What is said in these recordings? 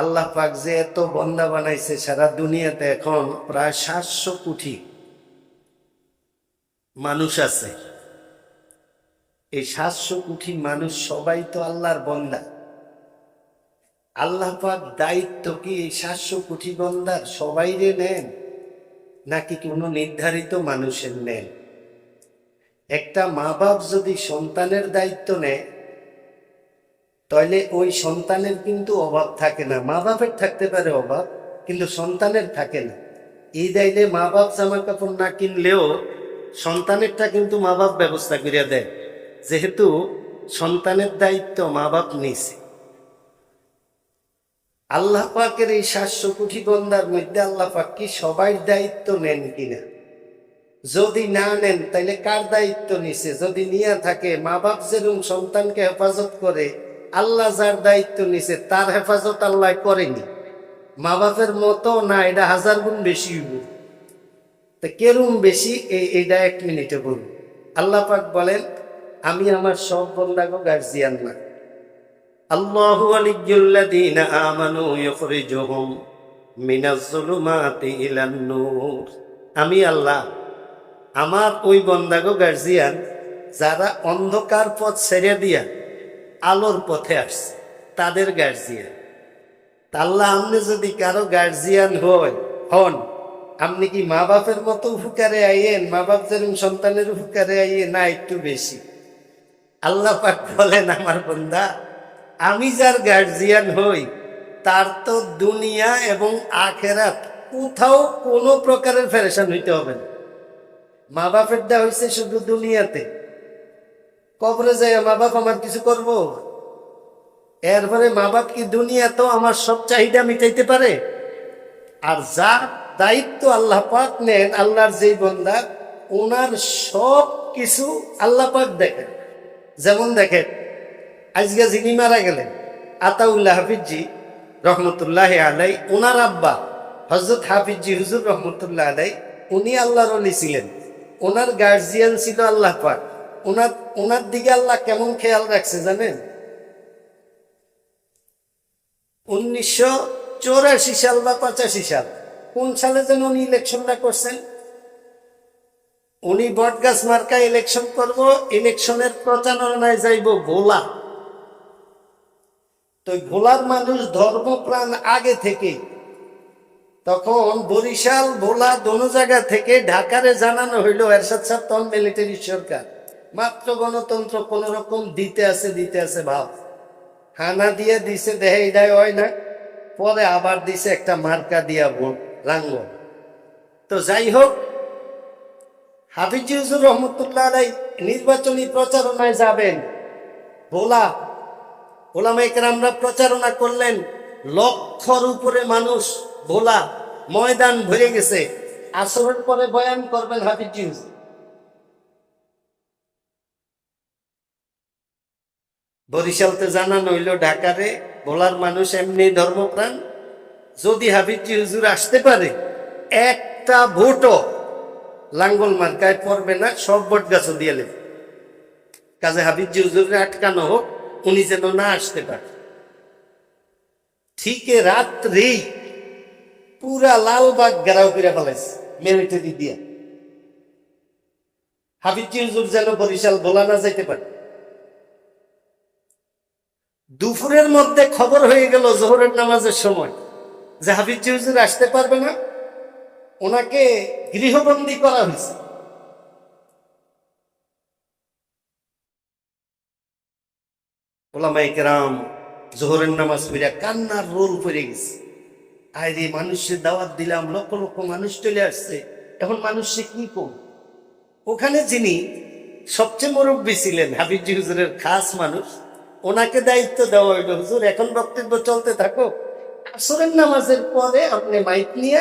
আল্লাহ পাক যে এত বন্দা বানাইছে সারা দুনিয়াতে এখন প্রায় সাতশো কোটি মানুষ আছে। এই সাতশো কোটি মানুষ সবাই তো আল্লাহর বন্দা। আল্লাহ পাক দায়িত্ব কি এই সাতশো কোটি বন্দার সবাই রে নেন, নাকি কোনো নির্ধারিত মানুষের নেন? একটা মা বাপ যদি সন্তানের দায়িত্ব নেয় তাহলে ওই সন্তানের কিন্তু অভাব থাকে না। মা বাপের থাকতে পারে অভাব, কিন্তু সন্তানের থাকে না। ঈদ আইলে মা বাপ জামা কাপড় না কিনলেও সন্তানেরটা কিন্তু মা বাপ ব্যবস্থা করিয়া দেয়। যেহেতু সন্তানের দায়িত্ব মা বাপ নিছে। আল্লাহ পাকের এই সাতশো কোটি বন্দার মধ্যে আল্লাহ পাক কি সবাই দায়িত্ব নেন কিনা? যদি না নেন তাহলে কার দায়িত্ব নিছে? যদি নিয়ে থাকে, মা বাপ যেরকম সন্তানকে হেফাজত করে আল্লাহ যার দায়িত্ব নিছে, তার হেফাজত আল্লাহ করেনি। মা বাপের মতো না, এটা হাজার গুণ বেশি তা কেরম বেশি? এই এইটা এক মিনিটে বলুন। আল্লাহ পাক বলেন, আমি আমার সব বন্দাগো গার্জিয়ান না। আল্লাহু আলিয়্যুল্লাযীনা আমানু ইউখরিজুহুম মিনাজ-জুলুমাতি ইলান-নূর আমি আল্লাহ, আমার ওই বন্দাগো গার্জিয়ান, যারা অন্ধকার পথ ছেড়ে দিয়া আলোর পথে আসছে। তাদের গার্জিয়ান আল্লাহ আপনি যদি কারও গার্জিয়ান হয়, হন, আপনি কি মা বাপের মতো উপকারে আইয়েন? মা বাপ যেরকম সন্তানের উপকারে আইয়ে, না, একটু বেশি। আল্লাহ পাক বলেন, আমার বন্ধা আমি যার গার্জিয়ান হই, তার তো দুনিয়া এবং আখেরাত কোথাও কোনো প্রকারের ফেরেশান হইতে হবে না। মা বাপের দেওয়া হয়েছে শুধু দুনিয়াতে। কবরে যাই মা বাপ আমার কিছু করব? এরপরে মা বাপ কি দুনিয়া তো আমার সব চাহিদা মিটাইতে পারে? আর যার দায়িত্ব আল্লাহ পাক নেন, আল্লাহর যেই বন্দা ওনার সব কিছু আল্লাহ পাক দেখেন। যেমন দেখেন, আজকে যিনি মারা গেলেন, আতাউল্লাহ হাফিজি রহমতুল্লাহ আলাই ওনার আব্বা হজরত হাফিজি হুজুর রহমতুল্লাহ আলাই উনি আল্লাহর অলি ছিলেন। ওনার গার্জিয়ান ছিল আল্লাহ পাক। ওনার ওনার দিকে আল্লাহ কেমন খেয়াল রাখছে জানেন? উনিশশো চৌরাশি সাল বা পঁচাশি সাল, কোন সালে যেন উনি ইলেকশনটা করছেন? উনি বটগাছ মার্কা ইলেকশন করব, ইলেকশনের প্রচারণায় যাইব ভোলা। তো ভোলার মানুষ ধর্মপ্রাণ আগে থেকে। তখন বরিশাল, ভোলা, দোনো জায়গা থেকে ঢাকারে জানানো হইল এরশাদ সাহেব তখন মিলিটারি সরকার। মাত্র গণতন্ত্র কোন রকম দিতে আছে দিতে আছে ভাব। হানা দিয়ে দিছে, দেহে এটাই হয় না। পরে আবার দিছে একটা মার্কা দিয়া ভোট রাঙ্গ তো যাই হোক হাফিজুর রহমতুল্লাহ নির্বাচনী প্রচারণায় যাবেন। ভোলা ওলামাইকেরামরা প্রচারণা করলেন, লক্ষর উপরে মানুষ ভোলা, ময়দান ভরে গেছে। আসরের পরে বয়ান করবেন হাফিজ বরিশালতে জানানো হইল ঢাকারে ভোলার মানুষ এমনি ধর্মপ্রাণ। যদি হাফিজি হুজুর আসতে পারে, একটা ভোটও লাঙ্গল মার্কায় পড়বে না, সব ভোট গাছও দিয়ে নেবে। কাজে হাফিজি হুজুরে আটকানো হোক, উনি যেন না আসতে পারে। ঠিক রাত্রেই পুরা লালবাগ গেরাও করে ফেলাইছে মিলিটারি দিয়া। হাফিজি হুজুর যেন বরিশাল বলা না যাইতে পারে। দুপুরের মধ্যে খবর হয়ে গেল জোহরের নামাজের সময়। যে হাফিজ হুজুর আসতে পারবে না, ওনাকে গৃহবন্দী করা হয়েছে। ওলামাইকেরাম জোহরের নামাজ পড়িয়া কান্নার রোল পড়ে গেছে। আরে মানুষের দাওয়াত দিলাম, লক্ষ লক্ষ মানুষ চলে আসছে। এখন মানুষে কি কম ওখানে যিনি সবচেয়ে মুরব্বী ছিলেন হাবিজি হুজুরের খাস মানুষ ওনাকে দায়িত্ব দেওয়া হইল। হুজুর, এখন বক্তব্য চলতে থাকো আসরের নামাজের পরে আপনি মাইক নিয়ে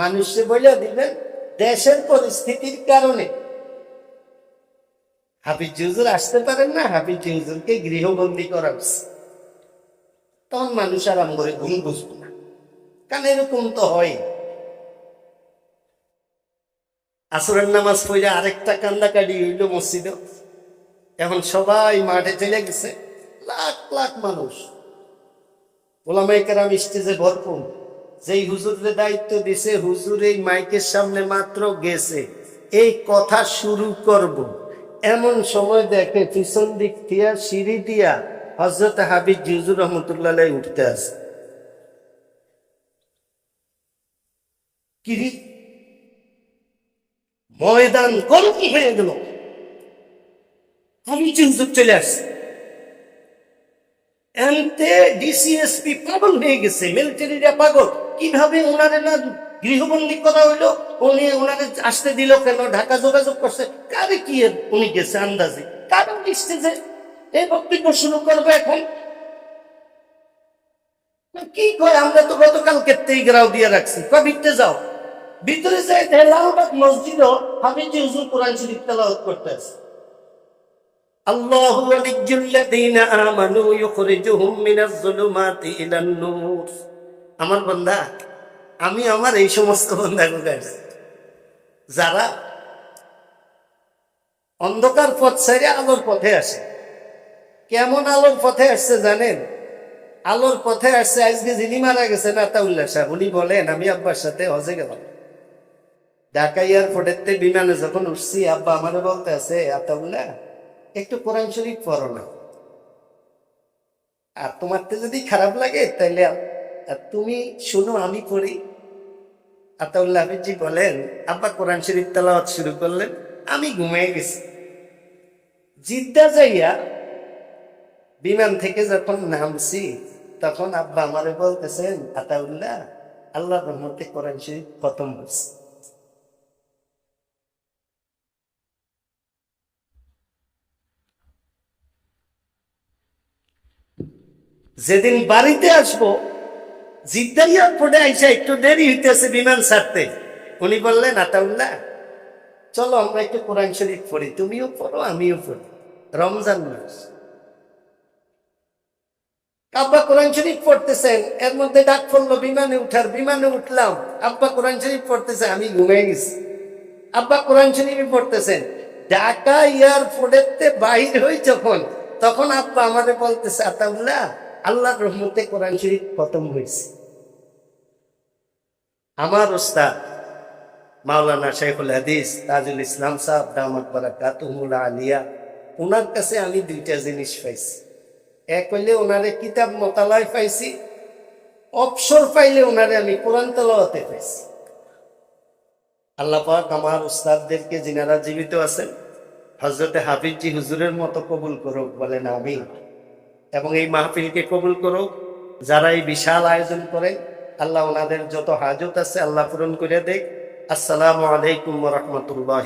মানুষে বলে দিবেন, দেশের পরিস্থিতির কারণে। হাফিজ হুজুর আসতে পারেন না, হাফিজ হুজুরকে গৃহবন্দী করা হচ্ছে তখন মানুষ আরাম করে ঘুম বুঝব না। কারণ এরকম তো হয় আসরের নামাজ পড়ে আরেকটা কান্দাকাটি হইল মসজিদে। এখন সবাই মাঠে চলে গেছে। লাখ লাখ মানুষ। ওলামাইকারাম স্টেজে ভরপুর। যেই হুজুরের দায়িত্ব দিছে, হুজুর এই মাইকের সামনে মাত্র গেছে। এই কথা শুরু করব। এমন সময় দেখে পিছন দিক দিয়া, সিঁড়ি দিয়া হজরত হাবিব জিজুর রহমতুল্লাহ উঠতে আসে। কিরি? ময়দান গরম হয়ে গেল। আমি হুজুর চলে আসছে। এনতে ডিসিএসপি পাগল হয়ে গেছে মিলিটারিরা পাগল। কীভাবে ওনারে না গৃহবন্দী করা হইল? উনি ওনারে আসতে দিল কেন? ঢাকা যোগাযোগ করছে। কারে কি উনি গেছে আন্দাজে? কারণ স্টেজে এই বক্তব্য শুরু করবে এখন। কি কয়, আমরা তো গতকালকে তেইগ্রাও দিয়ে রাখছি। কয় ভিতরে যাও? ভিতরে যাই লালবাগ মসজিদও হাফিজি হুজুর কোরআন শরীফ তেলাওয়াত করতে আছে। الله ولي الذين آمنوا يخرجهم من الظلمات إلى النور আমার বন্ধা আমি আমার এই সমস্ত বন্ধা গাইছি যারা অন্ধকার পথ ছেড়ে আলোর পথে আসে কেমন আলোর পথে আসছে জানেন আলোর পথে আসছে আজকে যিনি মারা গেছেন আতাউল্লাহ সাহেব উনি বলেন আমি আব্বার সাথে হজে গেলাম ঢাকা এয়ারপোর্টের বিমানে যখন উঠছি আব্বা আমারে বলতে আছে আতাউল্লাহ একটু কোরআন শরীফ পড়ো না। আর তোমার তো যদি খারাপ লাগে তাহলে তুমি শুনো, আমি পড়ি। আতাউল্লাহ বলেন, আব্বা, কোরআন শরীফ তেলাওয়াত শুরু করলেন, আমি ঘুমিয়ে গেছি। জিদ্দা যাইয়া বিমান থেকে যখন নামছি, তখন আব্বা আমারে বলতেছেন, আতাউল্লাহ আল্লাহ রহমতে কোরআন শরীফ খতম হয়েছে। যেদিন বাড়িতে আসব জিদ্দা এয়ারপোর্টে আইসা একটু দেরি হইতেছে বিমান ছাড়তে। উনি বললেন, আতাউল্লাহ, চলো আমরা একটু কোরআন শরীফ পড়ি, তুমিও পড়ো, আমিও পড়ি। রমজান মাস। আব্বা কোরআন শরীফ পড়তেছেন, এর মধ্যে ডাক পড়ল, বিমানে উঠার, বিমানে উঠলাম। আব্বা কোরআন শরীফ পড়তেছে, আমি ঘুমিয়ে গেছি। আব্বা কোরআন শরীফ পড়তেছেন। ঢাকা এয়ারপোর্টেতে বাহির হই যখন, তখন আব্বা আমাদের বলতেছে, আতাউল্লাহ আল্লাহ রহমতে কোরআন শরীফ খতম হয়েছে। আমার ওস্তাদ মাওলানা শেখুল হাদিস তাজুল ইসলাম সাহেব, দামাত আলিয়া ওনার কাছে আমি দুইটা জিনিস পাইছি। এক হইলে ওনারে কিতাব মোতালায় পাইছি, অবসর পাইলে ওনারে আমি কোরআন তেলাওয়াতে পাইছি। আল্লাহ পাক আমার উস্তাদদেরকে, যিনারা জীবিত আছেন হজরতে হাফিজি হুজুরের মতো কবুল করুক, বলেন আমি এবং এই মাহফিলকে কবুল করুক। যারা এই বিশাল আয়োজন করে, আল্লাহ ওনাদের যত হাজত আছে, আল্লাহ পূরণ করে দেখ। আসসালামু আলাইকুম রহমতুল্লাহ